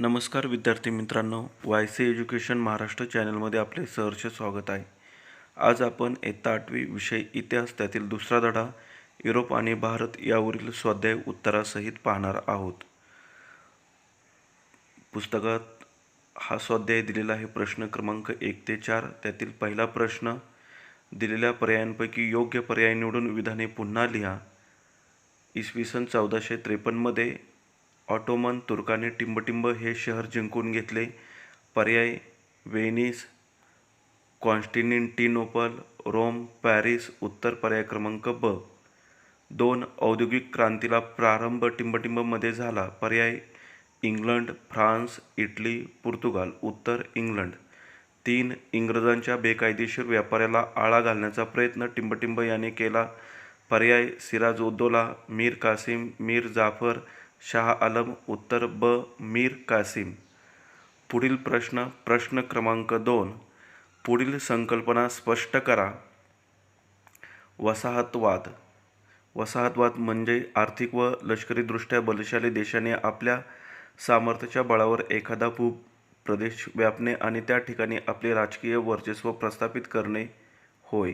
नमस्कार विद्यार्थी मित्रांनो वाय सी एज्युकेशन महाराष्ट्र चॅनलमध्ये आपले सहर्ष स्वागत आहे. आज आपण इयत्ता आठवी विषय इतिहास त्यातील दुसरा धडा युरोप आणि भारत यावरील स्वाध्याय उत्तरासहित पाहणार आहोत. पुस्तकात हा स्वाध्याय दिलेला आहे प्रश्न क्रमांक एक ते चार. त्यातील पहिला प्रश्न दिलेल्या पर्यायांपैकी योग्य पर्याय निवडून विधाने पुन्हा लिहा. इसवी सन चौदाशे त्रेपन्नमध्ये ऑटोमन तुर्काने टिंबटिंब हे शहर जिंकून घेतले. पर्याय वेनिस कॉन्स्टिनिंटिनोपल रोम पॅरिस उत्तर पर्याय क्रमांक ब. दोन औद्योगिक क्रांतीला प्रारंभ टिंबटिंबमध्ये झाला. पर्याय इंग्लंड फ्रान्स इटली पोर्तुगाल उत्तर इंग्लंड. तीन इंग्रजांच्या बेकायदेशीर व्यापाराला आळा घालण्याचा प्रयत्न टिंबटिंब याने केला. पर्याय सिराज मीर कासिम मीर जाफर शाह आलम उत्तर ब. मीर कासिम. पुढील प्रश्न प्रश्न क्रमांक दोन. पुढील संकल्पना स्पष्ट करा. वसाहतवाद. वसाहतवाद म्हणजे आर्थिक व लष्करीदृष्ट्या बलशाली देशाने आपल्या सामर्थ्याच्या बळावर एखादा भू प्रदेश व्यापणे आणि त्या ठिकाणी आपले राजकीय वर्चस्व प्रस्थापित करणे होय.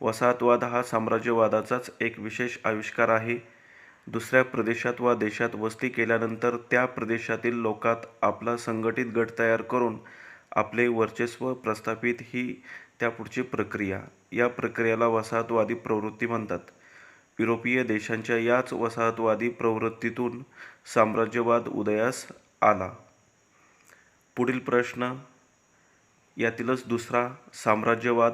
वसाहतवाद हा साम्राज्यवादाचाच एक विशेष आविष्कार आहे. दुसऱ्या प्रदेशात वा देशात वस्ती केल्यानंतर त्या प्रदेशातील लोकात आपला संघटित गट तयार करून आपले वर्चस्व प्रस्थापित ही त्यापुढची प्रक्रिया. या प्रक्रियेला वसाहतवादी प्रवृत्ती म्हणतात. युरोपीय देशांच्या याच वसाहतवादी प्रवृत्तीतून साम्राज्यवाद उदयास आला. पुढील प्रश्न यातीलच दुसरा साम्राज्यवाद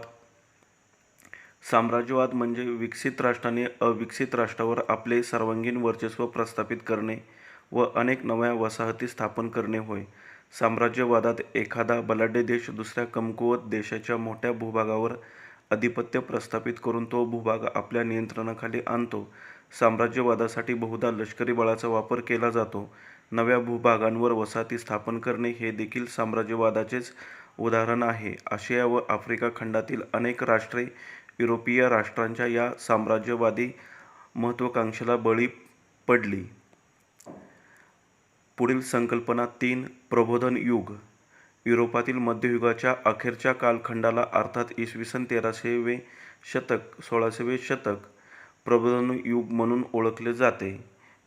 साम्राज्यवाद म्हणजे विकसित राष्ट्राने अविकसित राष्ट्रावर आपले सर्वांगीण वर्चस्व प्रस्थापित करणे व अनेक नव्या वसाहती स्थापन करणे होय. साम्राज्यवादात एखादा बलाढ्य देश दुसऱ्या कमकुवत देशाच्या मोठ्या भूभागावर अधिपत्य प्रस्थापित करून तो भूभाग आपल्या नियंत्रणाखाली आणतो. साम्राज्यवादासाठी बहुधा लष्करी बळाचा वापर केला जातो. नव्या भूभागांवर वसाहती स्थापन करणे हे देखील साम्राज्यवादाचेच उदाहरण आहे. आशिया व आफ्रिका खंडातील अनेक राष्ट्रे युरोपीय राष्ट्रांच्या या साम्राज्यवादी महत्त्वाकांक्षेला बळी पडली. पुढील संकल्पना तीन प्रबोधन युग. युरोपातील मध्ययुगाच्या अखेरच्या कालखंडाला अर्थात इसवी सन तेराशेवे शतक सोळाशेवे शतक प्रबोधन युग म्हणून ओळखले जाते.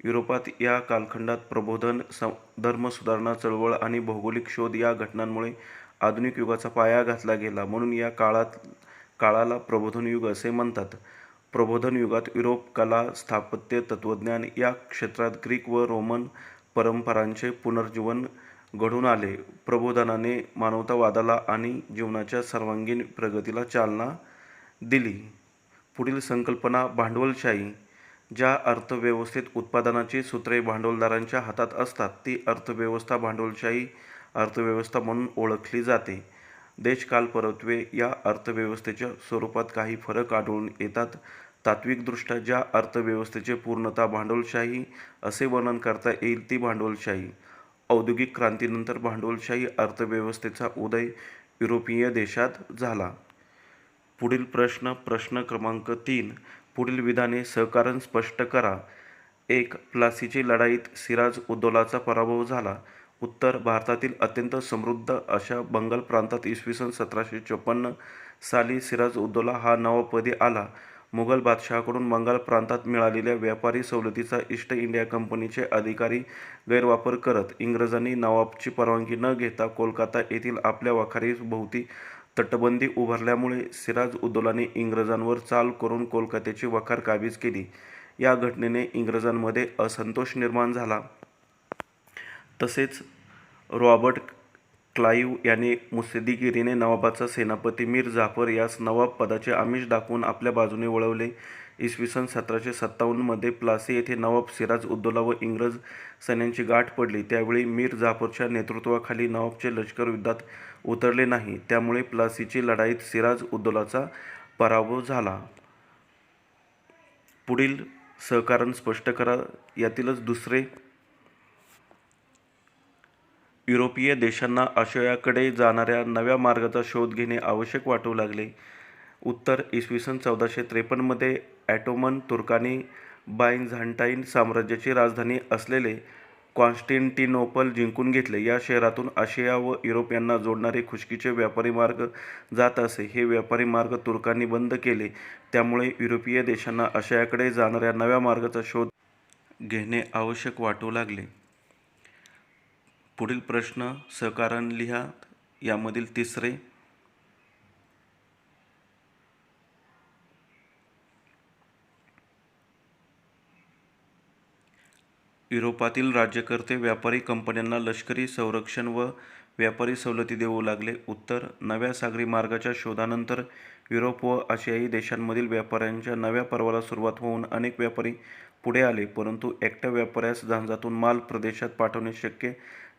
युरोपात या कालखंडात प्रबोधन स धर्मसुधारणा चळवळ आणि भौगोलिक शोध या घटनांमुळे आधुनिक युगाचा पाया घातला गेला म्हणून या काळात काळाला प्रबोधन युग असे म्हणतात. प्रबोधन युगात युरोप कला स्थापत्य तत्त्वज्ञान या क्षेत्रात ग्रीक व रोमन परंपरांचे पुनर्जीवन घडून आले. प्रबोधनाने मानवतावादाला आणि जीवनाच्या सर्वांगीण प्रगतीला चालना दिली. पुढील संकल्पना भांडवलशाही ज्या अर्थव्यवस्थेत उत्पादनाची सूत्रे भांडवलदारांच्या हातात असतात ती अर्थव्यवस्था भांडवलशाही अर्थव्यवस्था म्हणून ओळखली जाते. देशकालपरत्वे या अर्थव्यवस्थेच्या स्वरूपात काही फरक आढळून येतात. तात्विकदृष्ट्या ज्या अर्थव्यवस्थेचे पूर्णतः भांडवलशाही असे वर्णन करता येईल ती भांडवलशाही. औद्योगिक क्रांतीनंतर भांडवलशाही अर्थव्यवस्थेचा उदय युरोपीय देशात झाला. पुढील प्रश्न प्रश्न क्रमांक तीन. पुढील विधाने सहकारण स्पष्ट करा. एक प्लासीची लढाईत सिराज उद्दोलाचा पराभव झाला. उत्तर भारतातील अत्यंत समृद्ध अशा बंगाल प्रांतात इसवी सन सतराशे चोपन्न साली सिराज उद्दौला हा नवाबपदी आला. मुघल बादशहाकडून बंगाल प्रांतात मिळालेल्या व्यापारी सवलतीचा ईस्ट इंडिया कंपनीचे अधिकारी गैरवापर करत इंग्रजांनी नवाबची परवानगी न घेता कोलकाता येथील आपल्या वखारीभोवती तटबंदी उभारल्यामुळे सिराज उद्दौलाने इंग्रजांवर चाल करून कोलकात्याची वखार काबीज केली. या घटनेने इंग्रजांमध्ये असंतोष निर्माण झाला. तसेच रॉबर्ट क्लाईव्ह याने मुत्सद्देगिरीने नवाबाचा सेनापती मीर जाफर यास नवाब पदाचे आमिष दाखवून आपल्या बाजूने वळवले. इसवी सन सतराशे सत्तावन्नमध्ये प्लासी येथे नवाब सिराज उद्दौला व इंग्रज सैन्यांची गाठ पडली. त्यावेळी मीर जाफरच्या नेतृत्वाखाली नवाबचे लष्कर युद्धात उतरले नाही. त्यामुळे प्लासीची लढाईत सिराज उद्दौलाचा पराभव झाला. पुढील सहकारण स्पष्ट करा. यातीलच दुसरे युरोपीय देशांना आशियाकडे जाणाऱ्या नव्या मार्गाचा शोध घेणे आवश्यक वाटू लागले उत्तर इसवी सन चौदाशे त्रेपन्नमध्ये ॲटोमन तुर्कांनी बायझांटाईन साम्राज्याची राजधानी असलेले कॉन्स्टेंटिनोपल जिंकून घेतले. या शहरातून आशिया व युरोप यांना जोडणारे खुशकीचे व्यापारी मार्ग जात असे. हे व्यापारी मार्ग तुर्कांनी बंद केले. त्यामुळे युरोपीय देशांना आशियाकडे जाणाऱ्या नव्या मार्गाचा शोध घेणे आवश्यक वाटू लागले. पुढील प्रश्न सहकारण लिहा. यामधील तिसरे युरोपातील राज्यकर्ते व्यापारी कंपन्यांना लष्करी संरक्षण व व्यापारी सवलती देऊ लागले. उत्तर नव्या सागरी मार्गाच्या शोधानंतर युरोप व आशियाई देशांमधील व्यापाऱ्यांच्या नव्या पर्वाला सुरुवात होऊन अनेक व्यापारी पुढे आले. परंतु एकट्या व्यापाऱ्यास जहाजातून माल प्रदेशात पाठवणे शक्य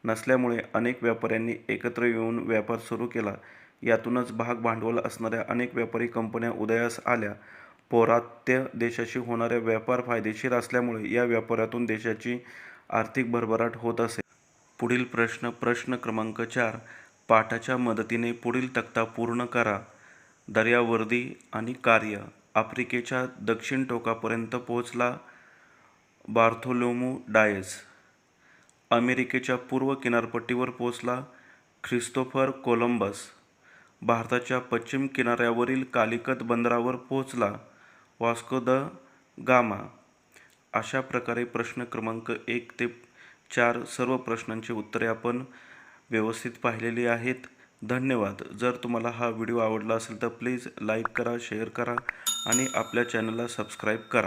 नसल्यामुळे अनेक व्यापाऱ्यांनी एकत्र येऊन व्यापार सुरू केला. यातूनच भाग भांडवल असणाऱ्या अनेक व्यापारी कंपन्या उदयास आल्या. पौरात्य देशाशी होणाऱ्या व्यापार फायदेशीर असल्यामुळे या व्यापारातून देशाची आर्थिक भरभराट होत असे. पुढील प्रश्न प्रश्न क्रमांक चार पाठाच्या मदतीने पुढील तक्ता पूर्ण करा. दर्यावर्दी आणि कार्य आफ्रिकेच्या दक्षिण टोकापर्यंत पोहोचला बार्थोलोमू डायस. अमेरिकेच्या पूर्व किनारपट्टीवर पोचला ख्रिस्तोफर कोलंबस. भारताच्या पश्चिम किनाऱ्यावरील कालिकत बंदरावर पोहोचला वास्को द गामा. अशा प्रकारे प्रश्न क्रमांक एक ते चार सर्व प्रश्नांची उत्तरे आपण व्यवस्थित पाहिलेली आहेत. धन्यवाद. जर तुम्हाला हा व्हिडिओ आवडला असेल तर प्लीज लाईक करा, शेअर करा आणि आपल्या चॅनलला सबस्क्राईब करा.